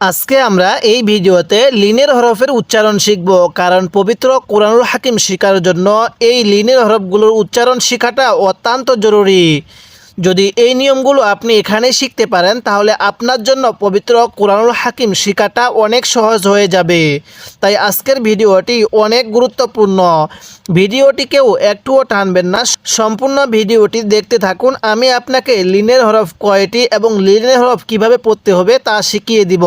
আজকে আমরা এই ভিডিওতে লিনের হরফের উচ্চারণ শিখব, কারণ পবিত্র কোরআনুল হাকিম শিখার জন্য এই লিনের হরফগুলোর উচ্চারণ শিখাটা অত্যন্ত জরুরি। যদি এই নিয়মগুলো আপনি এখানে শিখতে পারেন, তাহলে আপনার জন্য পবিত্র কোরআনুল হাকিম শেখাটা অনেক সহজ হয়ে যাবে। তাই আজকের ভিডিওটি অনেক গুরুত্বপূর্ণ। ভিডিওটিকেও একটুও টানবেন না। সম্পূর্ণ ভিডিওটি দেখতে থাকুন। আমি আপনাকে লিনের হরফ কয়টি এবং লিনের হরফ কীভাবে পড়তে হবে তা শিখিয়ে দিব।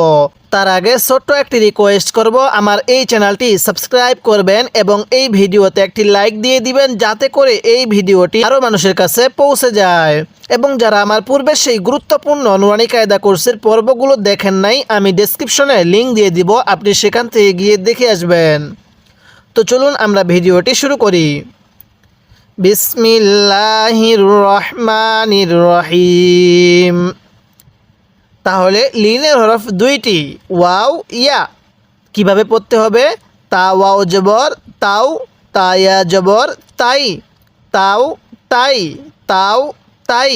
তার আগে ছোট্ট একটি রিকোয়েস্ট করব, আমার এই চ্যানেলটি সাবস্ক্রাইব করবেন এবং এই ভিডিওতে একটি লাইক দিয়ে দিবেন, যাতে করে এই ভিডিওটি আরও মানুষের কাছে পৌঁছে যায়। এবং যারা আমার পূর্বে সেই গুরুত্বপূর্ণ নুরানি কায়দা কোর্সের পর্বগুলো দেখেন নাই, আমি ডেসক্রিপশনে লিঙ্ক দিয়ে দিব, আপনি সেখান থেকে গিয়ে দেখে আসবেন। তো চলুন আমরা ভিডিওটি শুরু করি। বিসমিল্লাহির রহমানির রহিম। তাহলে লিনের হরফ দুইটি, ওয়াও, ইয়া। কীভাবে পড়তে হবে? তা, ওয়াও, জবর, তাও তায়া জবর, তাই। তাও তাই তাও, তাই।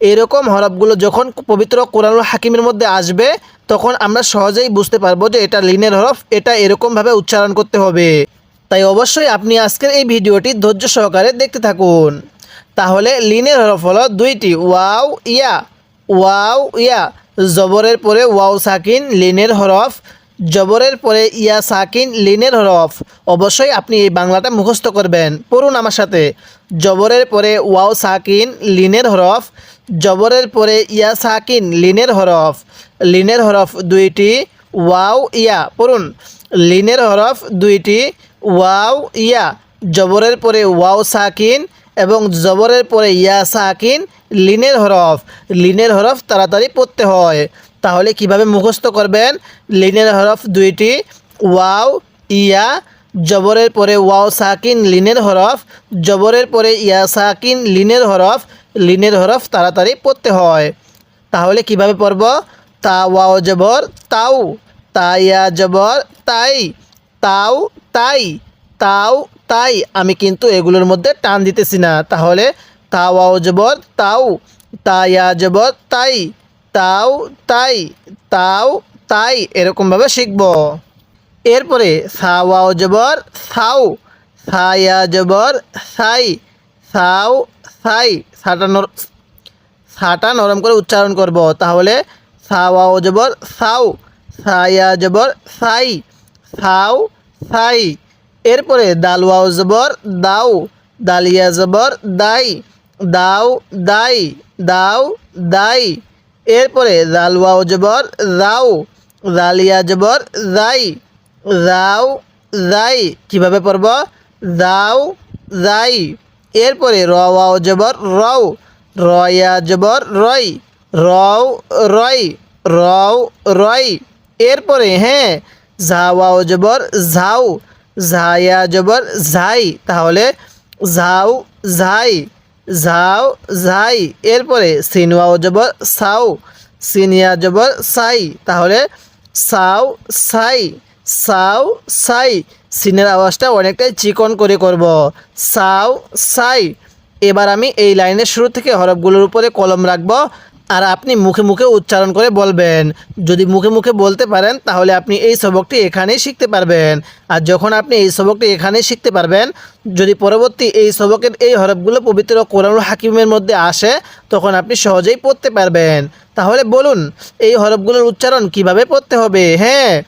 এরকম হরফগুলো যখন পবিত্র কোরআনুল হাকিমের মধ্যে আসবে, তখন আমরা সহজেই বুঝতে পারব যে এটা লিনের হরফ, এটা এরকমভাবে উচ্চারণ করতে হবে। তাই অবশ্যই আপনি আজকের এই ভিডিওটি ধৈর্য সহকারে দেখতে থাকুন। তাহলে লিনের হরফ হলো দুইটি, ওয়াও, ইয়া। ওয়াও, ইয়া। জবরের পরে ওয়াও সাকিন, লিনের হরফ। জবরের পরে ইয়া সাকিন, লিনের হরফ। অবশ্যই আপনি এই বাংলাটা মুখস্থ করবেন। পড়ুন আমার সাথে। জবরের পরে ওয়াও সাকিন, লিনের হরফ। জবরের পরে ইয়া সাকিন, লিনের হরফ। লিনের হরফ দুইটি, ওয়াও, ইয়া। পড়ুন। লিনের হরফ দুইটি, ওয়াও, ইয়া। জবরের পরে ওয়াও সাকিন এবং জবরের পরে ইয়া সাকিন, লিনের হরফ। লিনের হরফ তাড়াতাড়ি পড়তে হয়। তাহলে কীভাবে মুখস্থ করবেন? লিনের হরফ দুইটি, ওয়াও, ইয়া, জবরের পরে ওয়াও সাকিন, লিনের হরফ। জবরের পরে ইয়া সাকিন, লিনের হরফ। লিনের হরফ তাড়াতাড়ি পড়তে হয়। তাহলে কীভাবে পড়ব? তা ওয়াও জবর, তাও। তা ইয়া জবর, তাই। তাও, তাই। তাও তাই আমি কিন্তু এগুলোর মধ্যে টান দিতেছি না। তাহলে তা ওয়াও জবর, তাও তা ইয়া জবর, তাই, তাও তাই তাও তাই এরকমভাবে শিখব। এরপরে সাও সা ইয়া জবর, সাই, সাও, সাই, সাটা নর, সাটা নরম করে উচ্চারণ করব। তাহলে সা ওয়াও জবর, সাও সা ইয়া জবর, সাই, সাও, সাই এরপরে দাল ওয়াও জবর, দাও, দালিয়া জবর, দাই, দাও দাই দাও, দাই। এরপরে দাল ওয়াও জবর, দাও, দালিয়া জবর, দাই, দাও, দাই। কীভাবে পড়ব? দাও, দাই। এরপরে র ওয়াও জবর, রও, রয়া জবর, রই, রও রই রও, রই। এরপরে হ্যাঁ ঝাওয়াও জবর ঝাউ ঝায়া জবর ঝাই তাহলে ঝাউ ঝাই ঝাও ঝাই এরপরে সিনওয়াও জবর সাউ সিনিয়া জবর সাই, তাহলে সাউ সাই সাউ সাই। সিনের আওয়াজটা অনেকটাই চিকন করে করব। সাউ সাই। এবার আমি এই লাইনের শুরু থেকে হরফগুলোর উপরে কলম রাখব। আর আপনি মুখে মুখে উচ্চারণ করে বলবেন। যদি মুখে মুখে বলতে পারেন, তাহলে আপনি এই সবকটি এখানেই শিখতে পারবেন। আর যখন আপনি এই সবকটি এখানেই শিখতে পারবেন, যদি পরবর্তী এই সবকের এই হরফগুলো পবিত্র কোরআনুল হাকিমের মধ্যে আসে, তখন আপনি সহজেই পড়তে পারবেন। তাহলে বলুন, এই হরফগুলোর উচ্চারণ কীভাবে পড়তে হবে? হ্যাঁ।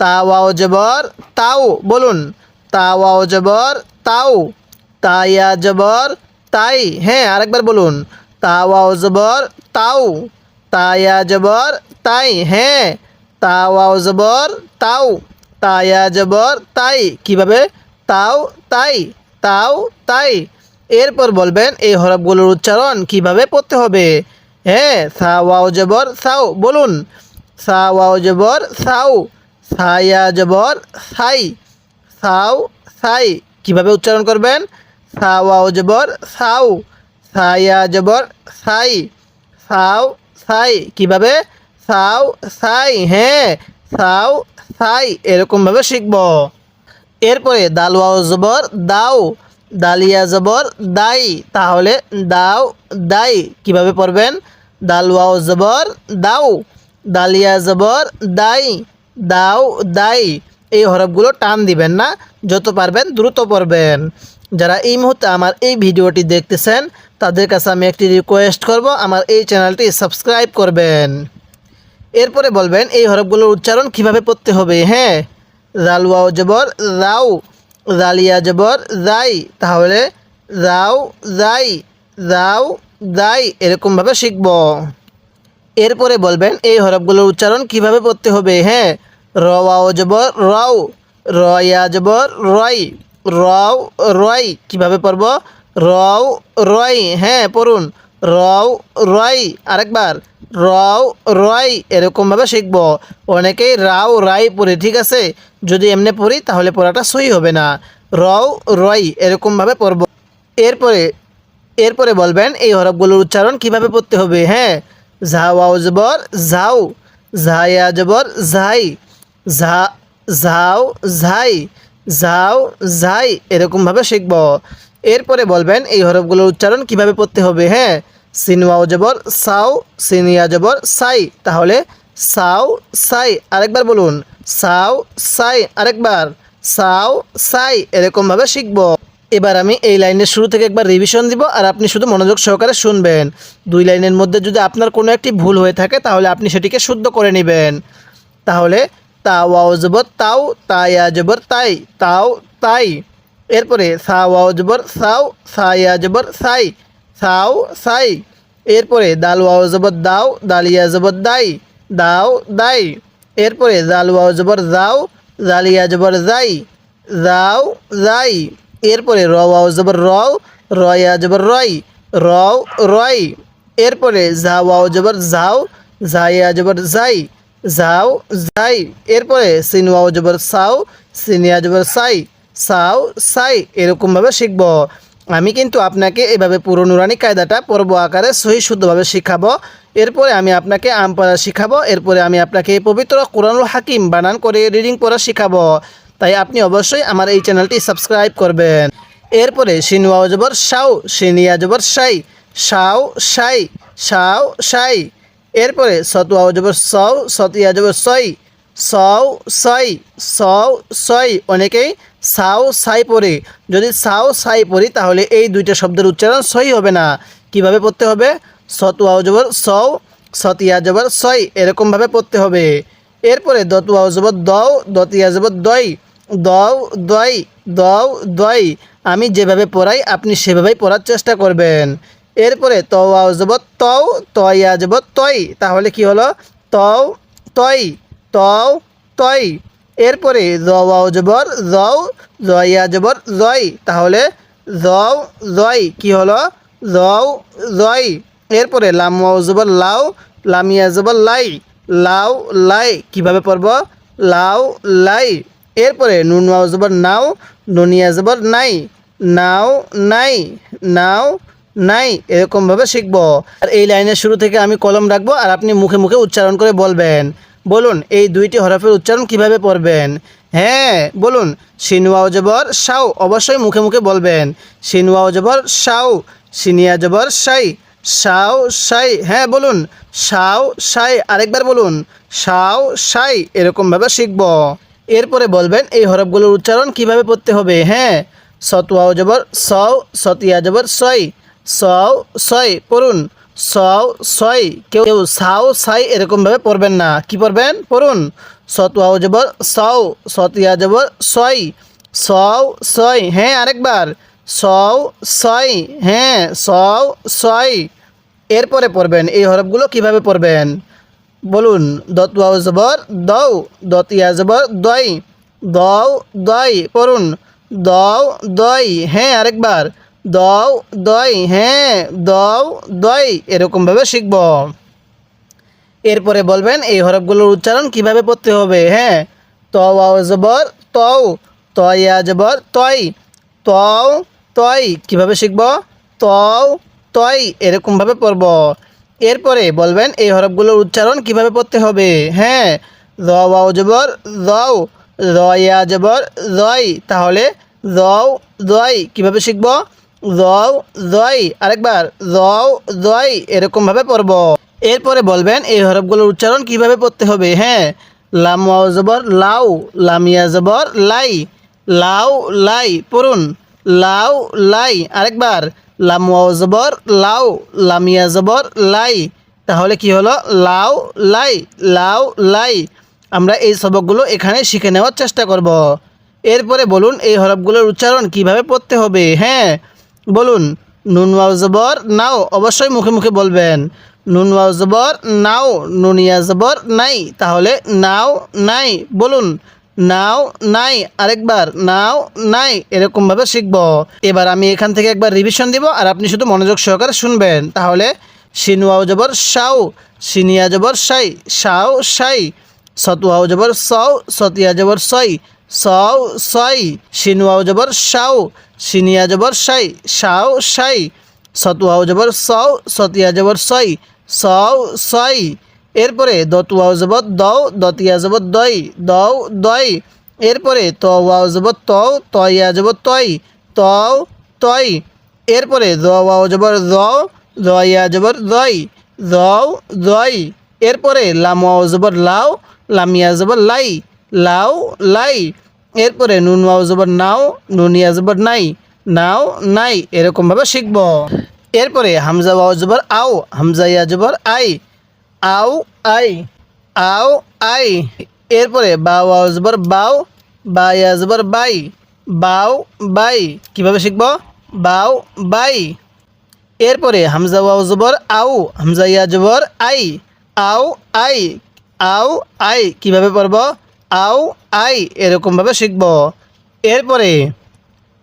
তা ওয়াও জবর, তাও, বলুন। তা ওয়াও জবর, তাও। তাইয়া জবর, তাই। হ্যাঁ আরেকবার বলুন। তা ওয়াও জবর তাও, তায়া জবর তাই হ্যাঁ তা ওয়াও জবর তাও, তায়া জবর তাই, কীভাবে? তাও তাই তাও তাই। এরপর বলবেন এই হরফগুলোর উচ্চারণ কীভাবে পড়তে হবে? হ্যাঁ সা ওয়াও জবর সাও, বলুন। সা ওয়াও জবর সাও, সায়া জবর সাই, সাও সাই, কীভাবে উচ্চারণ করবেন? সা ওয়াও জবর সাউ সায়া জবর, সাই, সাও, সাই, কীভাবে? সাও, সাই হ্যাঁ সাও, সাই, এরকমভাবে শিখব। এরপরে দালওয়াও জবর, দাও, দালিয়া জবর, দাই, তাহলে দাও, দাই, কীভাবে পড়বেন? দালওয়াও জবর, দাও, দালিয়া জবর, দাই, দাও, দাই, এই হরফগুলো টান দিবেন না, যত পারবেন দ্রুত পড়বেন। যারা এই মুহূর্তে আমার এই ভিডিওটি দেখতেছেন তাদের কাছে আমি একটি রিকোয়েস্ট করব, আমার এই চ্যানেলটি সাবস্ক্রাইব করবেন। এরপরে বলবেন, এই হরফগুলোর উচ্চারণ কীভাবে পড়তে হবে? হ্যাঁ রালওয়াও জবর, রাও, রালিয়া জবর রাই তাহলে রাও রাই রাও, দাই এরকমভাবে শিখব। এরপরে বলবেন, এই হরফগুলোর উচ্চারণ কীভাবে পড়তে হবে? হ্যাঁ রওয়াও জবর, রাও, রয়া জবর, রয়, রও, রয় কীভাবে পড়ব? রও রয় হ্যাঁ পড়ুন। রও রয় আরেকবার। রও রয় এরকমভাবে শিখব। অনেকেই রাও রাই পড়ে, ঠিক আছে? যদি এমনি পড়ি, তাহলে পড়াটা সই হবে না। রও রয় এরকমভাবে পড়ব। এরপরে এরপরে বলবেন, এই হরফগুলোর উচ্চারণ কীভাবে পড়তে হবে? হ্যাঁ ঝাওয়াও জবর ঝাউ ঝায়া জবর, ঝাই। ঝা, ঝাও, ঝাই। ঝাও, ঝাই, এরকমভাবে শিখব। এরপরে বলবেন এই হরফগুলোর উচ্চারণ কীভাবে পড়তে হবে? হ্যাঁ সিনওয়াও জবর, সাও সিনিয়া জবর, সাই। তাহলে সাও, সাই। আরেকবার বলুন, সাও, সাই। আরেকবার, সাও, সাই। এরকমভাবে শিখব। এবার আমি এই লাইনের শুরু থেকে একবার রিভিশন দিব আর আপনি শুধু মনোযোগ সহকারে শুনবেন। দুই লাইনের মধ্যে যদি আপনার কোনো একটি ভুল হয়ে থাকে, তাহলে আপনি সেটিকে শুদ্ধ করে নেবেন। তাহলে তা ওয়াও জবর, তাও তায়া জবর, তাই, তাও, তাই। এরপরে সা ওয়াও জবর, সাও সায়া জবর, সাই, সাও সাই। এরপরে দাল ওয়াও জবর, দাও দালিয়া জবর, দাই, দাও, দাই। এরপরে জাল ওয়াও জবর, যাও জালিয়া জবর, যাই, যাও, যাই। এরপরে র ওয়াও জবর, রও রয়া জবর রয় রও রয় এরপরে যা ওয়াও জবর, যাও জাইয়া জবর, যাই, যাও, যাই। এরপরে সিন ওয়াও জবর, সাও সিনিয়া জবর, সাই। সাও, সাই, এরকমভাবে শিখব। আমি কিন্তু আপনাকে এভাবে পুরো নুরানি কায়দাটা পর্ব আকারে সহি শুদ্ধভাবে শিখাবো। এরপরে আমি আপনাকে আম পড়া শিখাবো। এরপরে আমি আপনাকে পবিত্র কোরআনুল হাকিম বানান করে রিডিং পড়া শিখাবো। তাই আপনি অবশ্যই আমার এই চ্যানেলটি সাবস্ক্রাইব করবেন। এরপরে সিনুয়া জবর সাউ সিনিয়া জবর সাই সাউ সাই সাউ সাই। এরপরে সতুয়া জবর সৌ সতিয়া জবর সই সৌ সই সৌ সই অনেকেই সাও সাই পড়ে। যদি সাও সাই পড়ি, তাহলে এই দুইটা শব্দের উচ্চারণ সই হবে না। কীভাবে পড়তে হবে? সতুয়া জবর সৌ সতিয়া জবর সই, এরকমভাবে পড়তে হবে। এরপরে দতুয়া জবর দও, দতিয়া জবর দই, দও দই দও দই। আমি যেভাবে পড়াই, আপনি সেভাবেই পড়ার চেষ্টা করবেন। এরপরে তওয়া জবর তও, তয়া জবর তই, তাহলে কি হলো? তও তই। তও তই। এরপরে জওয়াও জবর জও জয়া জবর, জয়। তাহলে জও জয়, কি হলো? জও জয়। এরপরে লামওয়াও জবর লাউ লামিয়া জবর, লাই। লাউ লাই। কীভাবে পড়ব? লাউ লাই। এরপরে নুন ওয়াও জবর, নাও। নুনিয়া জবর, নাই। নাও নাই। নাও, নাই। এরকমভাবে শিখব। আর এই লাইনের শুরু থেকে আমি কলম রাখব আর আপনি মুখে মুখে উচ্চারণ করে বলবেন। বলুন, এই দুইটি হরফের উচ্চারণ কীভাবে পড়বেন? হ্যাঁ বলুন সিনুয়াও জবর, সাউ, অবশ্যই মুখে মুখে বলবেন। সিনুয়াও জবর, সাউ, সিনিয়া জবর, সাই সাও সাই হ্যাঁ বলুন সাও সাই, আরেকবার বলুন সাও সাই এরকমভাবে শিখব। এরপরে বলবেন, এই হরফগুলোর উচ্চারণ কীভাবে পড়তে হবে? হ্যাঁ সতুয়াও জবর সও সতিয়া জবর, সই সও সই, পড়ুন সও, সই, কেউ সাও, সাই এরকমভাবে পড়বেন না। কি পড়বেন? পড়ুন। সতুয়াও জবর সও, সতিয়া জবর সই। সও, সই হ্যাঁ আরেকবার। সও, সই হ্যাঁ সও, সই। এরপরে পড়বেন। এই হরফগুলো কীভাবে পড়বেন? বলুন। দতুয়াও জবর দৌ দতিয়া জবর দই। দও, দই, পড়ুন। দও, দই হ্যাঁ আরেকবার। দও, দই হ্যাঁ দও, দই, এরকমভাবে শিখব। এরপরে বলবেন এই হরফগুলোর উচ্চারণ কীভাবে পড়তে হবে হ্যাঁ তওয়াও জবর, তও, তয়া জবর তই তও তই কীভাবে শিখব, তও তই এরকমভাবে পড়ব। এরপরে বলবেন এই হরফগুলোর উচ্চারণ কীভাবে পড়তে হবে হ্যাঁ রওয়াও জবর রও রয়া জবর রয় তাহলে রও রয় কীভাবে শিখব রও রয় আরেকবার রও রয় এরকমভাবে পড়ব। এরপরে বলবেন, এই হরফগুলোর উচ্চারণ কীভাবে পড়তে হবে? হ্যাঁ লাম জবর, লাউ, লামিয়া, জবর, লাই, লাউ, লাই, পড়ুন। লাউ, লাই, আরেকবার, লাম জবর, লাউ, লামিয়া, জবর, লাই। তাহলে কি হলো? লাউ, লাই লাউ, লাই। আমরা এই সবকগুলো এখানে শিখে নেওয়ার চেষ্টা করব। এরপরে বলুন, এই হরফগুলোর উচ্চারণ কীভাবে পড়তে হবে? হ্যাঁ বলুন, নুন ওয়াও জবর, নাও, অবশ্যই মুখে মুখে বলবেন। নুন ওয়াও জবর, নাও, নুনিয়া জবর, নাই, তাহলে নাও, নাই, বলুন, নাও, নাই, আরেকবার, নাও, নাই এরকমভাবে শিখব। এবার আমি এখান থেকে একবার রিভিশন দিব, আর আপনি শুধু মনোযোগ সহকারে শুনবেন। তাহলে সিনুয়াও জবর সাউ সিনিয়া জবর, সাই সাউ সাই সতুয়াও জবর সৌ সতিয়া জবর, সই সৌ সই সিনুয়াও জবর সাউ সিনিয়া জবর সাই সাউ সাই সতুয়াও জবর সৌ সতিয়া জবর সই সৌ সই। এরপরে দতুয়াও জবর দৌ দতিয়া জবর দই দৌ দই। এরপরে তওয়াও জবর তৌ তয়া জবর তই তৌ তই। এরপরে দওয়াও জবর দ দয়া জবর দই দৌ দই। এরপরে লামাও জবর লাউ লামিয়া জবর লাই লাউ লাই। এরপরে নুন, ওয়াও জবর নাও। নুনিয়া জবর নাই। নাও, নাই। এরকমভাবে শিখব। এরপরে হামজা, ওয়াও জবর, আও। হামজা, ইয়া জবর, আই। আও আই। আও, আই। এরপরে বা, ওয়াও জবর, বাও। বা, ইয়া জবর, বাই। বাও, বাই। কীভাবে শিখব? বাও, বাই। এরপরে হামজা, ওয়াও জবর আউ হামজা, ইয়া জবর, আই। আও আই। আও, আই। কীভাবে পড়ব? আও, আই এরকমভাবে শিখব। এরপরে,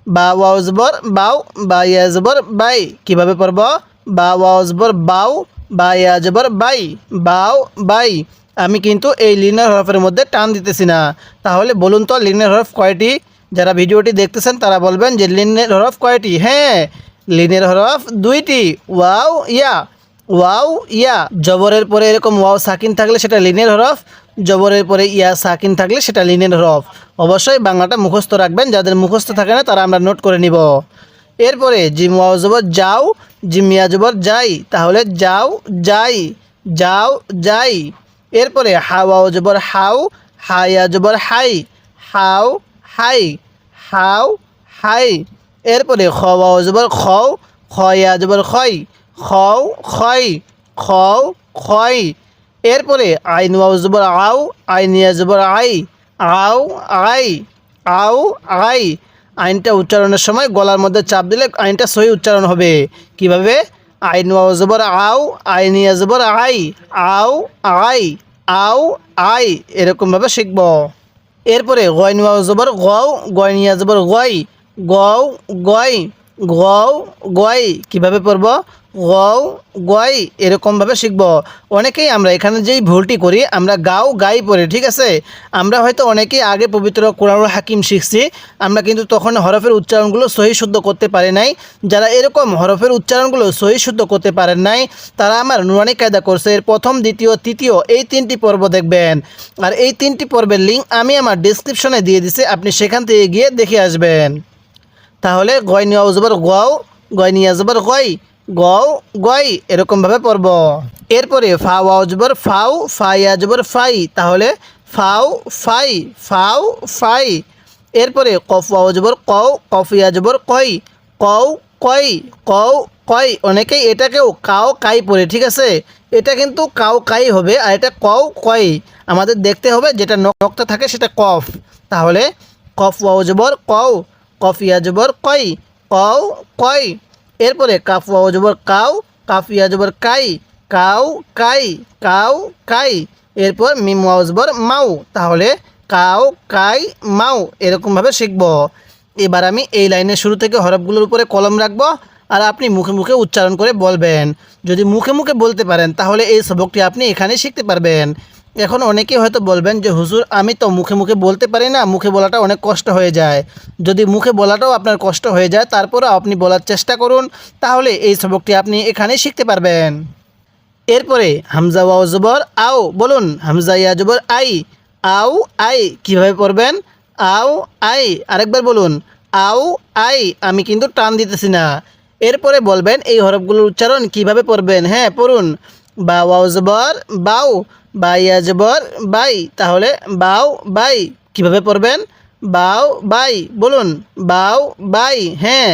বা, ওয়াও, জবর বাউ বা, ইয়া, জবর, বাই কীভাবে পড়ব? বা, ওয়াও, জবর বাউ বা, ইয়া, জবর, বাই বাউ বাই। আমি কিন্তু এই লিনের হরফের মধ্যে টান দিতেছি না। তাহলে বলুন তো লিনের হরফ কয়টি? যারা ভিডিওটি দেখতেছেন তারা বলবেন যে লিনের হরফ কয়টি? হ্যাঁ লিনের হরফ দুইটি। ওয়াও, ইয়া ওয়াও, ইয়া। জবরের পরে এরকম ওয়াও, সাকিন থাকলে সেটা লিনের হরফ। জবরের পরে ইয়া সাকিন থাকলে সেটা লিনের হরফ অবশ্যই বাংলাটা মুখস্থ রাখবেন, যাদের মুখস্থ থাকে না তারা আমরা নোট করে নিব। এরপরে জিম ওয়াও জবর যাও জিমিয়া জবর যাই, তাহলে যাও, যাই যাও, যাই। এরপরে হাওয়াও জবর হাউ হায়া জবর হাই, হাও হাই হাও, হাই। এরপরে খাওয়াও জবর খাও খয়া জবর খয় খাও খয় খাও খয় এরপরে আইন ওয়াও জবর আও আইনিয়া জবর আই, আও আই আও, আই। আইনটা উচ্চারণের সময় গলার মধ্যে চাপ দিলে আইনটা সহি উচ্চারণ হবে। কীভাবে? আইন ওয়াও জবর আও আইনিয়া জবর আই, আও আই আও, আই। এরকমভাবে শিখব। এরপরে গয় নোয়াও জবর গও গয়নিয়া জবর গয়, গও গয় গও, গয়। কীভাবে পড়ব? গও গয় এরকমভাবে শিখব। অনেকেই আমরা এখানে যেই ভুলটি করি, আমরা গাও গাই পড়ি, ঠিক আছে? আমরা হয়তো অনেকেই আগে পবিত্র কোরআনুল হাকিম শিখছি, আমরা কিন্তু তখন হরফের উচ্চারণগুলো সহি শুদ্ধ করতে পারি নাই। যারা এরকম হরফের উচ্চারণগুলো সহি শুদ্ধ করতে পারেন নাই, তারা আমার নুরানি কায়দা করছে, এর প্রথম, দ্বিতীয়, তৃতীয়, এই তিনটি পর্ব দেখবেন। আর এই তিনটি পর্বের লিঙ্ক আমি আমার ডিসক্রিপশনে দিয়ে দিছি, আপনি সেখান থেকে গিয়ে দেখে আসবেন। তাহলে গয় নিয়া জবর গও গয় নিয়া জবর গয় গও গয় এরকমভাবে পড়ব। এরপরে ফা ওয়াও জবর ফাউ ফাইয়া জবর ফাই, তাহলে ফাউ ফাই ফাউ ফাই। এরপরে কফ ওয়াও জবর কও কফিয়া জবর কই, কও কই কও, কই। অনেকেই এটাকেও কাও, কাই পড়ে, ঠিক আছে? এটা কিন্তু কাও, কাই হবে, আর এটা কও, কই। আমাদের দেখতে হবে যেটা নকটা থাকে সেটা কফ। তাহলে কফ ওয়াও জবর কও কফিয়া জবর কই, কও, কই। এরপরে কাফ ওয়াও জবর কাউ, কাফিয়া জবর কাই, কাউ কাই কাউ, কাই। এরপর মিম ওয়াও জবর মাউ, তাহলে কাউ, কাই, মাউ, এরকমভাবে শিখব। এবার আমি এই লাইনের শুরু থেকে হরফগুলোর উপরে কলম রাখব আর আপনি মুখে মুখে উচ্চারণ করে বলবেন। যদি মুখে মুখে বলতে পারেন, তাহলে এই সবকটি আপনি এখানে শিখতে পারবেন। এখন অনেকেই হয়তো বলবেন যে, হুজুর, আমি তো মুখে মুখে বলতে পারি না, মুখে বলাটা অনেক কষ্ট হয়ে যায়। যদি মুখে বলাটাও আপনার কষ্ট হয়ে যায়, তারপরও আপনি বলার চেষ্টা করুন, তাহলে এই সবকটি আপনি এখানেই শিখতে পারবেন। এরপরে, হামজা ওয়াও জবর, আও, বলুন, হামজা ইয়া জবর, আই, আও, আই, কীভাবে পড়বেন? আও, আই, আরেকবার বলুন, আও, আই, আমি কিন্তু টান দিতেছি না। এরপরে বলবেন, এই হরফগুলোর উচ্চারণ কীভাবে পড়বেন? হ্যাঁ পড়ুন। বা ওয়াও জবর বাউ বা আজবর, বাই। তাহলে বাউ বাই। কীভাবে পড়বেন? বাউ বাই। বলুন বাউ বাই। হ্যাঁ।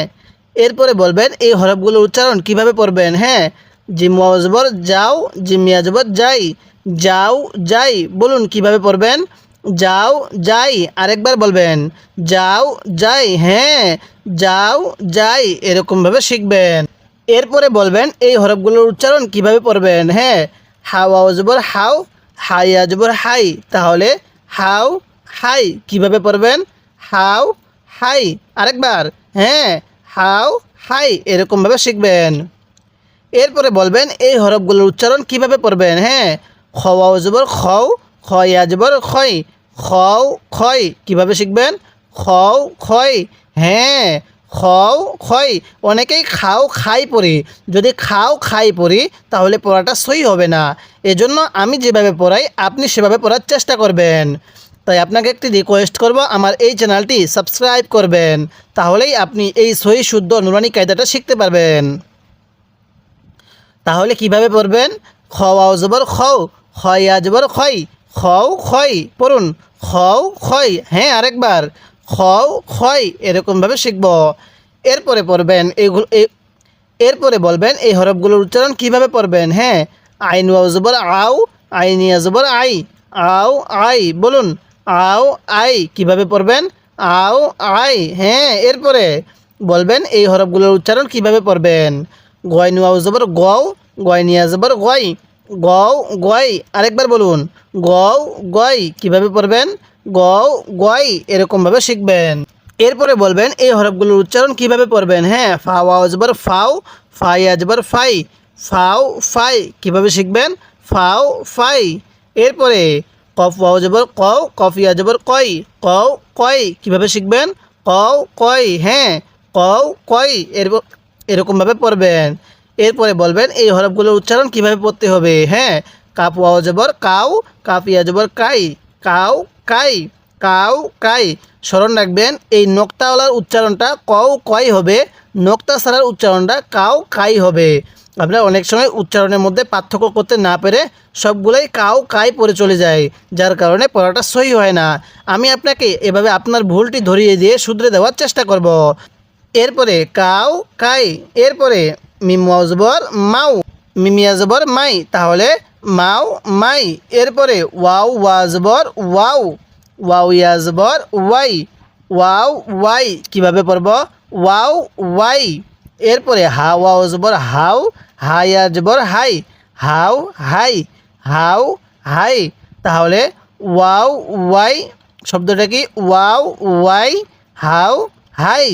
এরপরে বলবেন এই হরফগুলোর উচ্চারণ কীভাবে পড়বেন? হ্যাঁ। জিম ওয়াও জবর যাও। জিম আজবর, যাই। যাও, যাই। বলুন কীভাবে পড়বেন? যাও, যাই। আরেকবার বলবেন, যাও, যাই। হ্যাঁ। যাও, যাই। এরকমভাবে শিখবেন। এরপরে বলবেন এই হরফগুলোর উচ্চারণ কীভাবে পড়বেন? হ্যাঁ। হাওয়া জবর হাও হাইয়া জবর হাই। তাহলে হাও, হাই, কীভাবে পড়বেন? হাও, হাই, আরেকবার হ্যাঁ হাও, হাই, এরকমভাবে শিখবেন। এরপরে বলবেন এই হরফগুলোর উচ্চারণ কীভাবে পড়বেন? হ্যাঁ খওয়া জবর খও, খয়া জবর খয় খও খয় কীভাবে শিখবেন? খও খয় হ্যাঁ খও খয় অনেকেই খাও, খাই পড়ি। যদি খাও, খাই পড়ি, তাহলে পড়াটা সই হবে না। এজন্য আমি যেভাবে পড়াই, আপনি সেভাবে পড়ার চেষ্টা করবেন। তাই আপনাকে একটি রিকোয়েস্ট করব, আমার এই চ্যানেলটি সাবস্ক্রাইব করবেন। তাহলেই আপনি এই সই শুদ্ধ নুরানি কায়দাটা শিখতে পারবেন। তাহলে কীভাবে পড়বেন? খাওয়াও জবর, খও খয়া আজবর খয় খও খয় পড়ুন। খও খয় হ্যাঁ আরেকবার। খও খয় এরকমভাবে শিখব। এরপরে পড়বেন এইগুলো এরপরে বলবেন এই হরফগুলোর উচ্চারণ কীভাবে পড়বেন? হ্যাঁ আইন ওয়াও জবর আও আইনিয়া জবর আই, আও আই, বলুন, আও আই কীভাবে পড়বেন? আও আই হ্যাঁ এরপরে বলবেন এই হরফগুলোর উচ্চারণ কীভাবে পড়বেন? গয় নুয়াও জবর গও, গয় নিয়া জবর গয়, গও গয়, আরেকবার বলুন, গও গয় কীভাবে পড়বেন? গও গয় এরকমভাবে শিখবেন। এরপরে বলবেন, এই হরফগুলোর উচ্চারণ কীভাবে পড়বেন? হ্যাঁ ফা ওয়াও জবর ফাও, ফাই আজবর ফাই, ফাও, ফাই কীভাবে শিখবেন? ফাও, ফাই। এরপরে কফ, ওয়াও জবর কও, কফ ইয়া জবর কই, কও, কই কীভাবে শিখবেন? কও, কই হ্যাঁ কও, কই এরকম এরকমভাবে পড়বেন। এরপরে বলবেন, এই হরফগুলোর উচ্চারণ কীভাবে পড়তে হবে? হ্যাঁ কাপ ওয়াও জবর কাউ কাপ ইয়া জবর কাই কাউ কাই, কাউ, কাই। স্মরণ রাখবেন, এই নোক্তাওয়ালার উচ্চারণটা কও, কই হবে? নোক্তা সারার উচ্চারণটা কাউ কাই হবে। আপনারা অনেক সময় উচ্চারণের মধ্যে পার্থক্য করতে না পেরে সবগুলোই কাউ কাই পড়ে চলে যায়, যার কারণে পড়াটা সহি হয় না। আমি আপনাকে এভাবে আপনার ভুলটি ধরিয়ে দিয়ে শুধরে দেওয়ার চেষ্টা করব। এরপরে কাউ কাই। এরপরে মিম ওয়াজবর মাউ। মিমিয়াজবর মাই, তাহলে মাও মাই। এরপরে ওয়াও ওয়াজবর ওয়াও ওয়াও ইয়াজবর ওয়াই, ওয়াও ওয়াই। কীভাবে পড়ব? ওয়াও ওয়াই। এরপরে হা ওয়াও জবর হাউ হাই আজবর হাই হাউ হাই হাউ হাই। তাহলে ওয়াও ওয়াই, শব্দটা কি? ওয়াও ওয়াই হাউ হাই।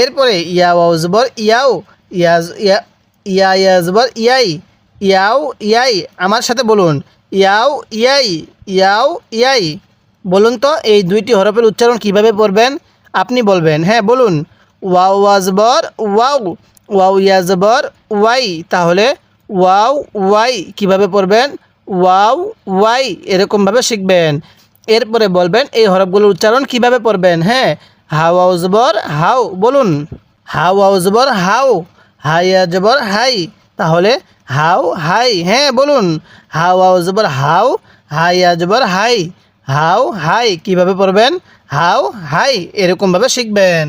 এরপরে ইয়া ওয়াও জবর ইয়াও ইয়াজ ইয়া ইয়া ইয়াজবর ইয়াই, ইয়াও, ইয়াই, আমার সাথে বলুন। ইয়াও, ইয়াই ইয়াও, ইয়াই। বলুন তো, এই দুইটি হরফের উচ্চারণ কীভাবে পড়বেন? আপনি বলবেন হ্যাঁ বলুন। ওয়াও ওয়াজবর ওয়াও। ওয়াও ইয়াজবর ওয়াই। তাহলে ওয়াও, ওয়াই কীভাবে পড়বেন? ওয়াও, ওয়াই, এরকমভাবে শিখবেন। এরপরে বলবেন, এই হরফগুলোর উচ্চারণ কীভাবে পড়বেন? হ্যাঁ হাও আউজবর হাও, বলুন। হাও আউজবর হাও। হাই আজবর হাই। তাহলে হাউ হাই হ্যাঁ বলুন। হাও আউজবর হাউ হাই আজবর হাই। হাউ হাই, কীভাবে পড়বেন? হাউ হাই, এরকমভাবে শিখবেন।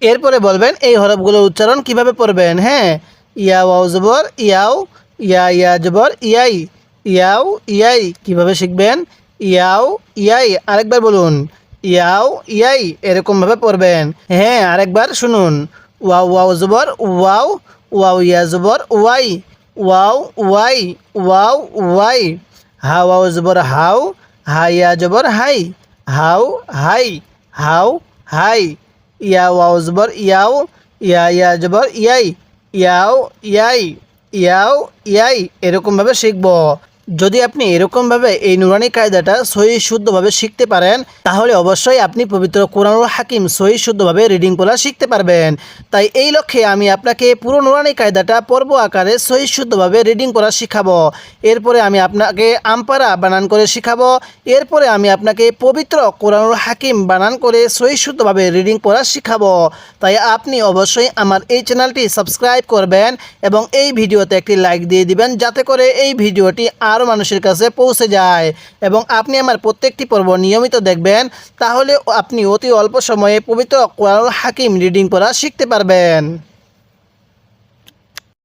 এরপরে বলবেন এই হরফগুলোর উচ্চারণ কীভাবে পড়বেন হ্যাঁ? ইয়া ওয়াও জবর, ইয়াও, ইয়া ইয়া জবর, ইয়াই। ইয়াও, ইয়াই, কীভাবে শিখবেন? ইয়াও, ইয়াই, আরেকবার বলুন। ইয়াও, ইয়াই, এরকমভাবে পড়বেন। হ্যাঁ আরেকবার শুনুন। ওয়াও ওয়াও জবর, ওয়াও ওয়াও ইয়া জবর, ওয়াই, ওয়াও ওয়াই ওয়াও, ওয়াই। হা, ওয়াও জবর, হাও, হা, ইয়া জবর, হাই, হাও হাই হাও, হাই। ইয়া, ওয়াও জবর, ইয়াও, ইয়া ইয়া জবর, ইয়াই, ইয়াও ইয়াই ইয়াও, ইয়াই। এরকমভাবে শিখব। যদি আপনি এরকমভাবে এই নুরানি কায়দাটা সহি শুদ্ধভাবে শিখতে পারেন, তাহলে অবশ্যই আপনি পবিত্র কোরআনুল হাকিম সহি শুদ্ধভাবে রিডিং পড়া শিখতে পারবেন। তাই এই লক্ষ্যে আমি আপনাকে পুরো নুরানি কায়দাটা পর্ব আকারে সহি শুদ্ধভাবে রিডিং করা শিখাবো। এরপরে আমি আপনাকে আমপারা বানান করে শিখাবো। এরপরে আমি আপনাকে পবিত্র কোরআনুল হাকিম বানান করে সহি শুদ্ধভাবে রিডিং করা শিখাবো। তাই আপনি অবশ্যই আমার এই চ্যানেলটি সাবস্ক্রাইব করবেন এবং এই ভিডিওতে একটি লাইক দিয়ে দিবেন, যাতে করে এই ভিডিওটি আরও মানুষের কাছে পৌঁছে যায়। এবং আপনি আমার প্রত্যেকটি পর্ব নিয়মিত দেখবেন, তাহলে আপনি অতি অল্প সময়ে পবিত্র কোরআনুল হাকিম রিডিং করা শিখতে পারবেন।